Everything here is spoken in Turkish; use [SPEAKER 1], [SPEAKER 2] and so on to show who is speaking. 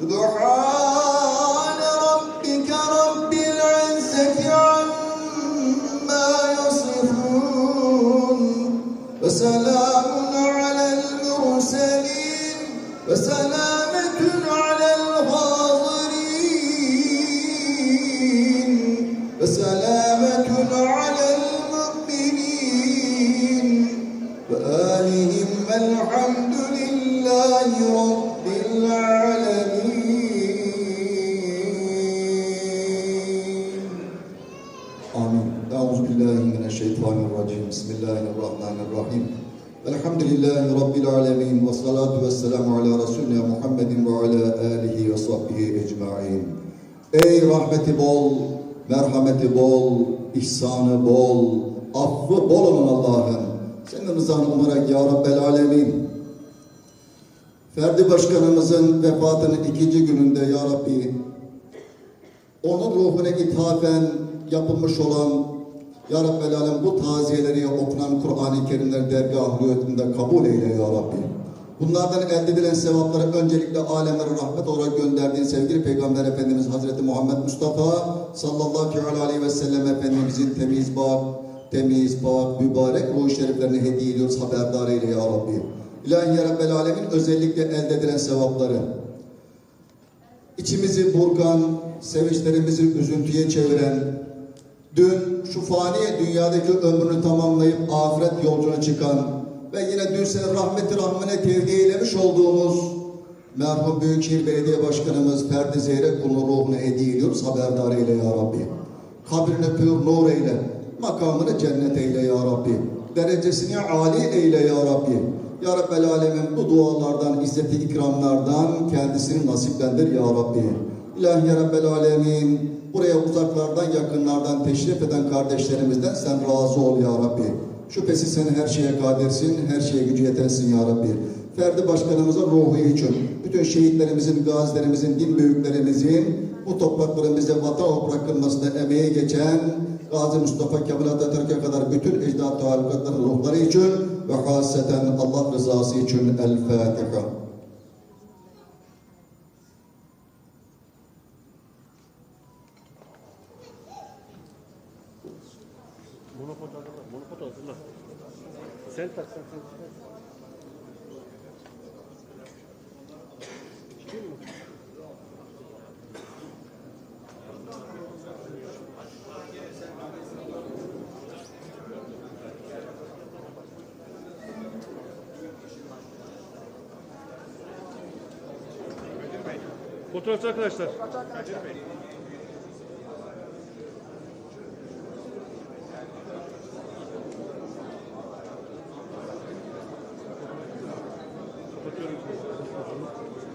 [SPEAKER 1] سبحان ربك رب العزة عما يصفون. وسلام على المرسلين. وسلامة على الغاضرين. وسلامة على المؤمنين. وآلهم الحمد لله رب العالمين. billahi mineşşeytanirracim. Bismillahirrahmanirrahim. Elhamdülillahi rabbil alamin ve salatu vesselamu ala resulina Muhammedin ve ala alihi ve sahbihi ecmaîn. Ey rahmeti bol, merhameti bol, ihsanı bol, affı bol olan Allah'ım. Senin rızanı umarak ya Rabbel alemin. Ferdi Başkanımızın vefatının ikinci gününde ya Rabbi onun ruhuna ithafen yapılmış olan ya Rabbel Alem bu taziyeleri okunan Kur'an-ı Kerimler dergah hürriyetinde kabul eyle Ya Rabbi. Bunlardan elde edilen sevapları öncelikle alemlere rahmet olarak gönderdiğin sevgili Peygamber Efendimiz Hazreti Muhammed Mustafa sallallahu aleyhi ve sellem Efendimizin temiz bak, temiz bak, mübarek ruh şeriflerini hediye ediyoruz haberdar eyle Ya Rabbi. İlahi Ya Rabbel Alemin özellikle elde edilen sevapları, İçimizi burkan, sevinçlerimizi üzüntüye çeviren, dün şu fani dünyadaki ömrünü tamamlayıp ahiret yolculuğuna çıkan ve yine dün seni rahmeti rahmine tevdi eylemiş olduğumuz merhum Büyükşehir Belediye Başkanımız Ferdi Zeyrek kulun ruhunu hediye ediyoruz. Haberdar eyle ya Rabbi. Kabrini pür nur eyle. Makamını cennet eyle ya Rabbi. Derecesini âli eyle ya Rabbi. Ya Rabbel Alemin bu dualardan, izzeti ikramlardan kendisini nasiplendir ya Rabbi. İlahi ya Rabbel Alemin buraya uzaklardan yakınlardan teşrif eden kardeşlerimizden sen razı ol ya Rabbi. Şüphesiz sen her şeye kadirsin, her şeye gücü yetensin ya Rabbi. Ferdi Başkanımızın ruhu için, bütün şehitlerimizin, gazilerimizin, din büyüklerimizin bu toprakların bize vatan bırakılmasında emeği geçen Gazi Mustafa Kemal Atatürk'e kadar bütün ecdat talukatların ruhları için ve haseten Allah rızası için El Fatiha.
[SPEAKER 2] Monopod hazırla. Monopod hazırla. Sen tak sen sen. sen. Çıkıyor mu? Fotoğrafçı arkadaşlar. Kapatıyorum.